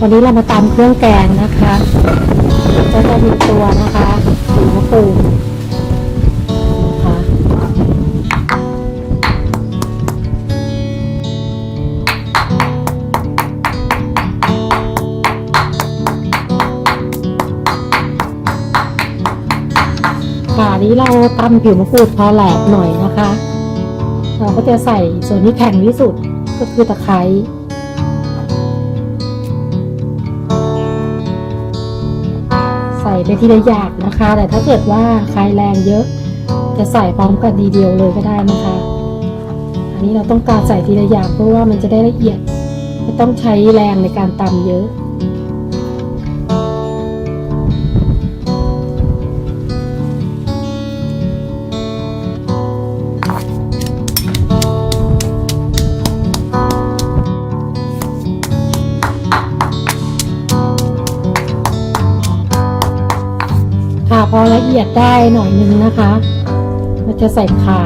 วันนี้เรามาตำเครื่องแกงนะคะก็จะมีตัวนะคะสีมะกรูดค่ะค่ะนี้เราตำผิวมะกรูดพอแหลกหน่อยนะคะ เราก็จะใส่ส่วนที่แข็งที่สุดก็คือตะไคร้ ไปทีละอย่างนะคะ แต่ถ้าเกิดว่าใครแรงเยอะ จะใส่พร้อมกันดีเดียวเลยก็ได้นะคะ อันนี้เราต้องการใส่ทีละอย่างเพราะว่ามันจะได้ละเอียดไม่ต้องใช้แรงในการตำเยอะค่ะ อละเอียดได้หน่อยนึงนะคะ เราจะใส่ขา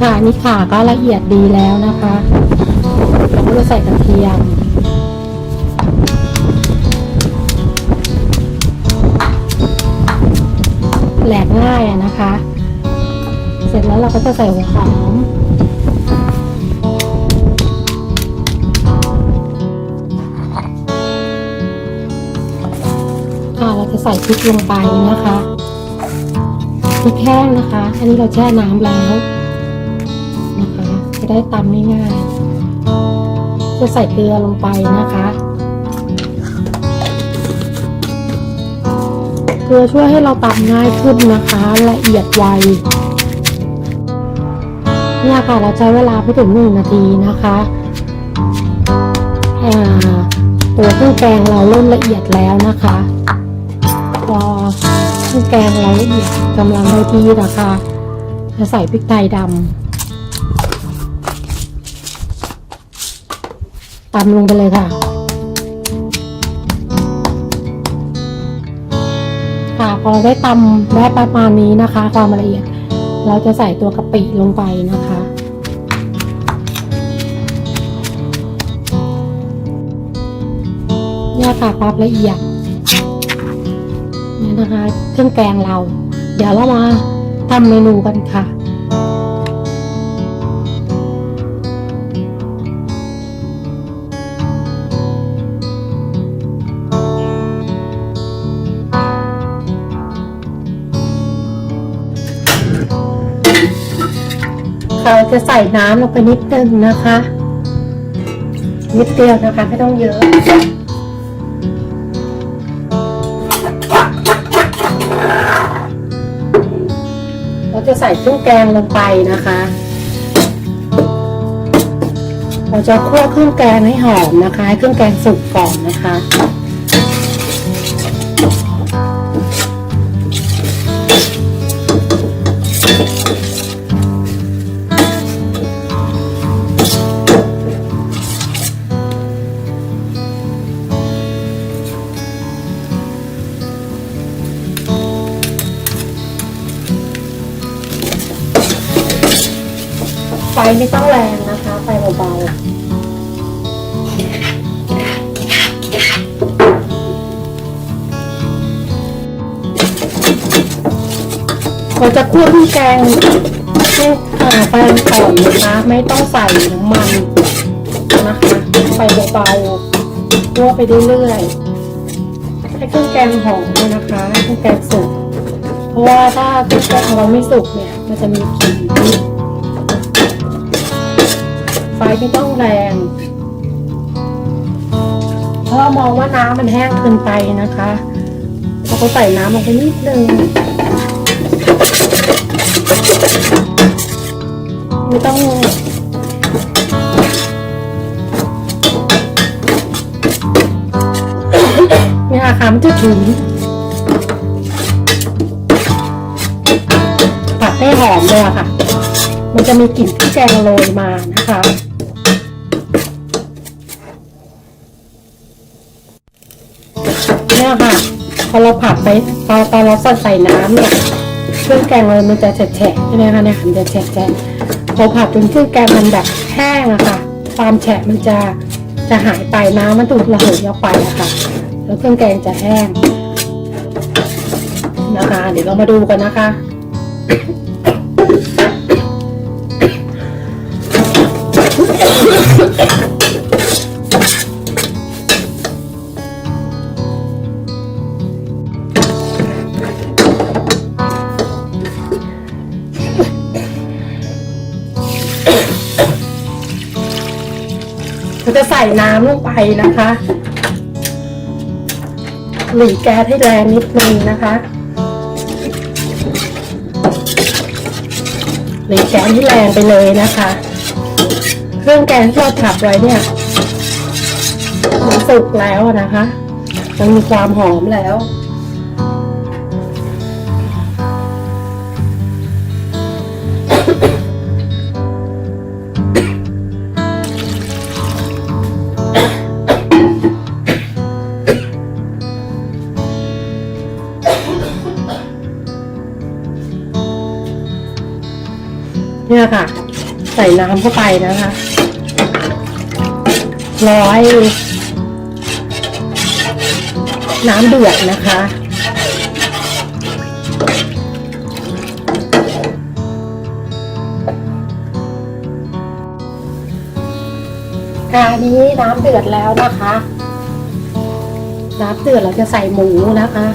ค่ะนี่ขาก็ละเอียดดีแล้วนะคะ เราก็จะใส่กระเทียม แหลกง่ายอะนะคะ เสร็จแล้วเราก็จะใส่หัวหอมค่ะเราจะใส่พริกลงไปนะคะพริกแห้งนะคะ อันนี้เราแช่น้ำแล้วนะคะ จะได้ตำง่ายๆจะใส่เกลือลงไปนะคะ เกลือช่วยให้เราตำง่ายขึ้นนะคะ ละเอียดไวเนี่ยค่ะเราใช้เวลาไม่ถึงหนึ่งนาทีนะคะอ่าตัวเครื่องแกงเราเริ่มละเอียดแล้วนะคะ พอเครื่องแกงเราละเอียดกำลังได้ที่นะคะจะใส่พริกไทยดำตำลงไปเลยค่ะ พอเราได้ตำได้ประมาณนี้นะคะ ความละเอียด เราจะใส่ตัวกะปิลงไปนะคะเนี่ยค่ะความละเอียดเนี่ยนะคะ เครื่องแกงเรา เดี๋ยวเรามาทำเมนูกันค่ะ เราจะใส่น้ำลงไปนิดนึงนะคะ นิดเดียวนะคะไม่ต้องเยอะเราจะใส่เครื่องแกงลงไปนะคะ เราจะคั่วเครื่องแกงให้หอมนะคะให้เครื่องแกงสุกก่อนนะคะ ไฟไม่ต้องแรงนะคะ ไฟเบาๆเราจะคั่วพริกแกงให้อ่าไฟอ่อนนะคะ ไม่ต้องใส่น้ำมันนะคะ ไฟเบาๆคั่วไปเรื่อยๆ ให้เครื่องแกงหอมด้วยนะคะให้เครื่องแกงสุก เพราะว่าถ้าเครื่องแกงเราไม่สุกเนี่ย มันจะมีกลิ่น ฟไม่ต้องแรง เพราะมองว่าน้ำมันแห้งเกินไปนะคะเราก็ใส่น้ำลงไปนิดนึง ไม่ต้องเนี่ยค่ะมันจะถึงผัดให้หอมเลยอะค่ะ มันจะมีกลิ่นพริกแกงโรยมานะคะ ค่ะพอเราผัดไปพอตอนเราใส่น้ำเนี่ยเครื่องแกงเรามันจะแฉะใช่ไหมคะเนี่ยมันจะแฉะพอผัดจนเครื่องแกงมันแบบแห้งอะค่ะ ความแฉะมันจะจะหายไปน้ำมันถูกระเหยออกไปอะค่ะ แล้วเครื่องแกงจะแห้งนะคะ เดี๋ยวเรามาดูกันนะคะ ส่น้ำลงไปนะคะหลีแก๊สให้แรงนิดนึงนะคะหลีแก๊สให้แรงไปเลยนะคะ เครื่องแกงที่เราถับไว้เนี่ยมันสุกแล้วนะคะ มันมีความหอมแล้ว ส่น้ำเข้าไปนะคะร้อยน้ำเดือดนะคะค่ะอันนี้น้ำเดือดแล้วนะคะ น้ำเดือดเราจะใส่หมูนะคะ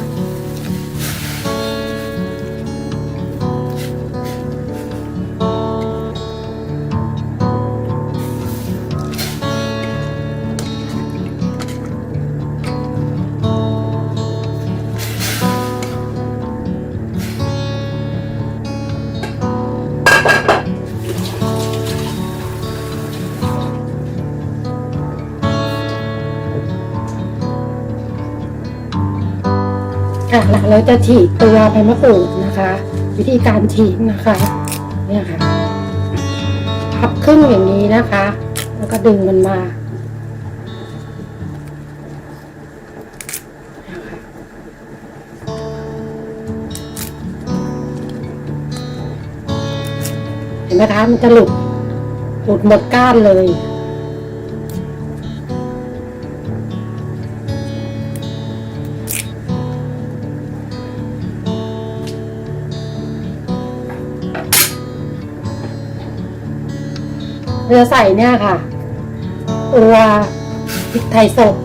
เราจะฉีกตัวใบมะกรูดนะคะ วิธีการฉีกนะคะเนี่ยค่ะพับครึ่งอย่างนี้นะคะ แล้วก็ดึงมันมาเนี่ยค่ะเห็นไหมคะมันจะหลุดหลุดหมดก้านเลย เราจะใส่เนี่ยค่ะ ตัวพริกไทยสด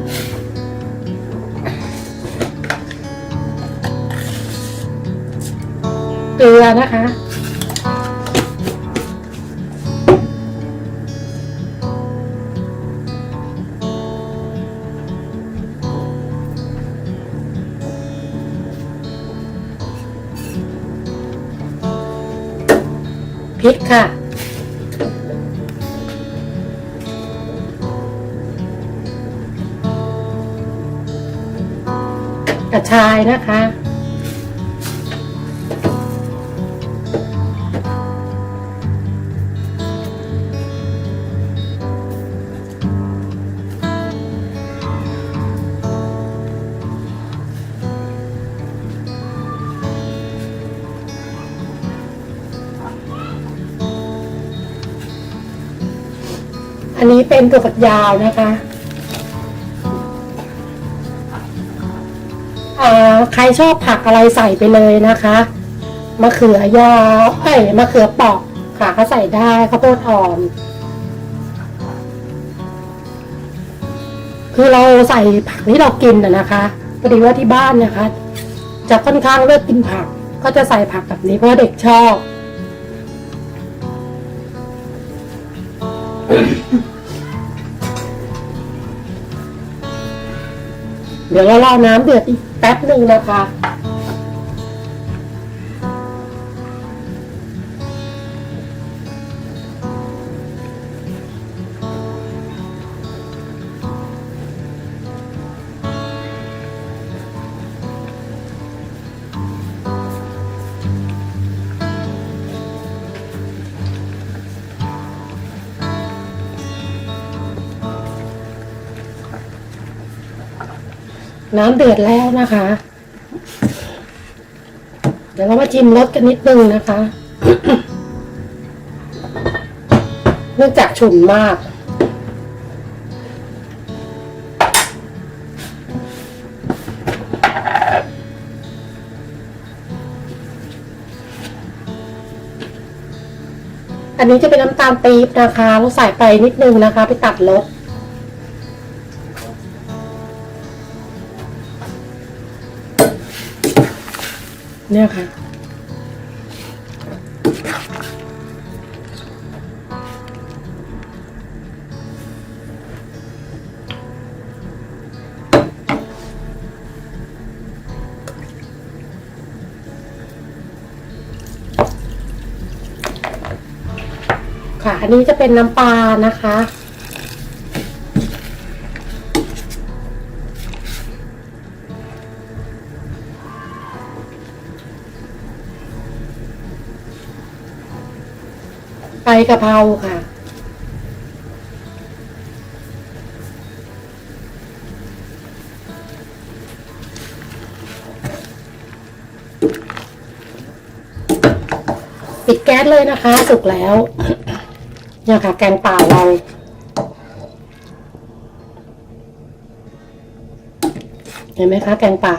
เกลือนะคะพริกค่ะ กระชายนะคะ อันนี้เป็นตัวฝักยาวนะคะ ใครชอบผักอะไรใส่ไปเลยนะคะมะเขือยาเอ้ยมะเขือเปอกค่ะก็ใส่ได้ข้าวโพดอ่อน คือเราใส่ผักที่เรากินนะนะคะพอดีว่าที่บ้านเนะคะ จะค่อนข้างเลือกกินผัก ก็จะใส่ผักแบบนี้เพราะเด็กชอบ เดี๋ยวเรารอน้ำเดือดอีกแป๊บหนึ่งนะคะ น้ำเดือดแล้วนะคะ เดี๋ยวเรามาชิมรสกันนิดนึงนะคะ เนื่องจากฉุนมาก อันนี้จะเป็นน้ำตาลปี๊บนะคะ เราใส่ไปนิดนึงนะคะ ไปตัดรส เนี่ยค่ะ ค่ะ อันนี้จะเป็นน้ำปลานะคะ กะเพราค่ะ ปิดแก๊สเลยนะคะ สุกแล้ว เนี่ยค่ะ แกงป่าเราเห็นไหมคะ แกงป่า